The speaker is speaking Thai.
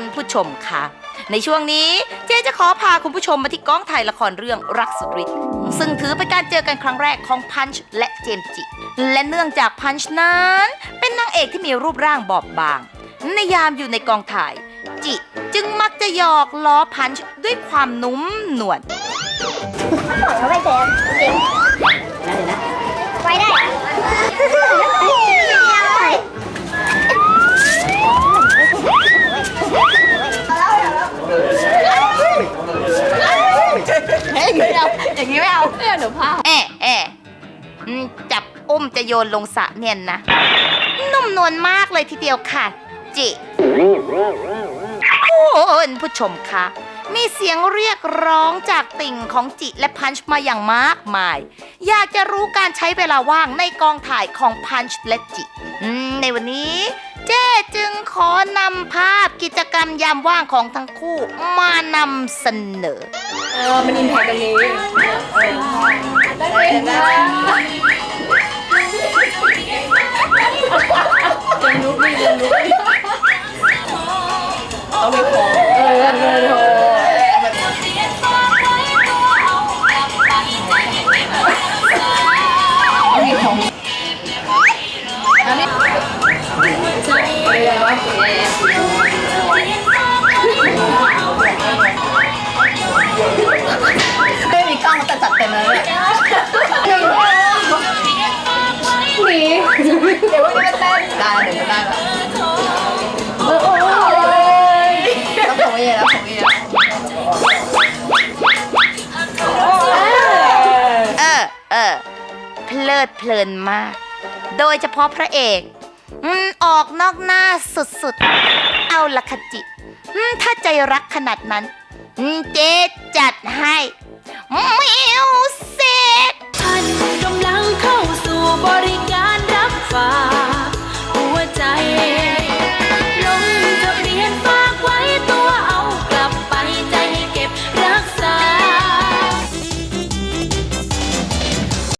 ณผู้ชมคะในช่วงนี้เจ๊จะขอพาคุณผู้ชมมาที่กองถ่ายละครเรื่องรักสุดฤทธิ์ซึ่งถือเป็นการเจอกันครั้งแรกของพันช์และเจมจิ และเนื่องจากพันช์นั้น เป็นนางเอกที่มีรูปร่างบอบบาง ในยามอยู่ในกองถ่าย จิจึงมักจะหยอกล้อพันช์ด้วยความนุ่มนวลเขาไม่เจ นี้ไม่เอาไม่เอาหนูพาแอะแอะอืมจับอุ้มจะโยนลงสระเนี่ยนะนุ่มนวลมากเลยทีเดียวค่ะ จิคุณผู้ชมคะมีเสียงเรียกร้องจากติ่งของจิและพันช์มาอย่างมากมาย อยากจะรู้การใช้เวลาว่างในกองถ่ายของพันช์และจิอืมในวันนี้ เจ๊จึง ขอนำภาพกิจกรรมยามว่างของทั้งคู่มานำเสนอ เออ มันอินแพคกันนี้ได้เลยนะ ออเออ เพลิดเพลินมาก โดยเฉพาะพระเอกอืมออกนอกหน้าสุดๆ เอาละคจิอืมถ้าใจรักขนาดนั้นอืมเจ๊จัดให้